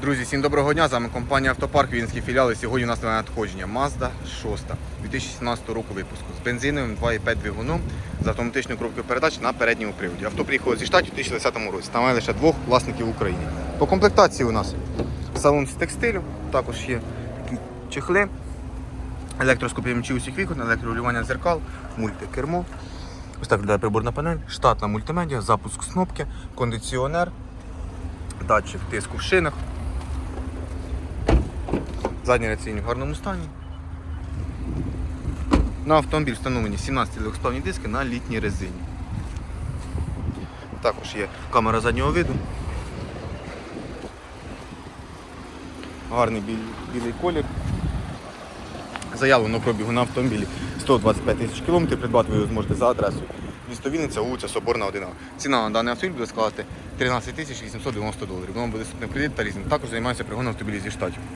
Друзі, всім доброго дня. З вами компанія Автопарк, Вінський філіал. І сьогодні у нас нове надходження Mazda 6 2017 року випуску з бензиновим 2,5 двигуном з автоматичною коробкою передач на передньому приводі. Авто приїхало зі штатів у 2010 році. Там лише двох власників в Україні. По комплектації у нас салон з текстилю, також є такі чехли, електроскопіємчі усіх вікон, електрорегулювання дзеркал, мультикермо. Ось так виглядає приборна панель, штатна мультимедіа, запуск з кнопки, кондиціонер, датчик тиску в шинах. Задні реційні в гарному стані. На автомобіль встановлені 17 двохсплавні диски на літній резині. Також є камера заднього виду. Гарний біль- білий колір. Заявлено пробігу на автомобілі 125 тисяч кілометрів. Придбати ви його зможете за адресою. Місто Вінниця, вулиця Соборна 1. Ціна на даний автомобіль буде складати 13 тисяч 890 доларів. Воно буде доступний кредит та лізинг. Також займається пригоном автомобілів зі штатів.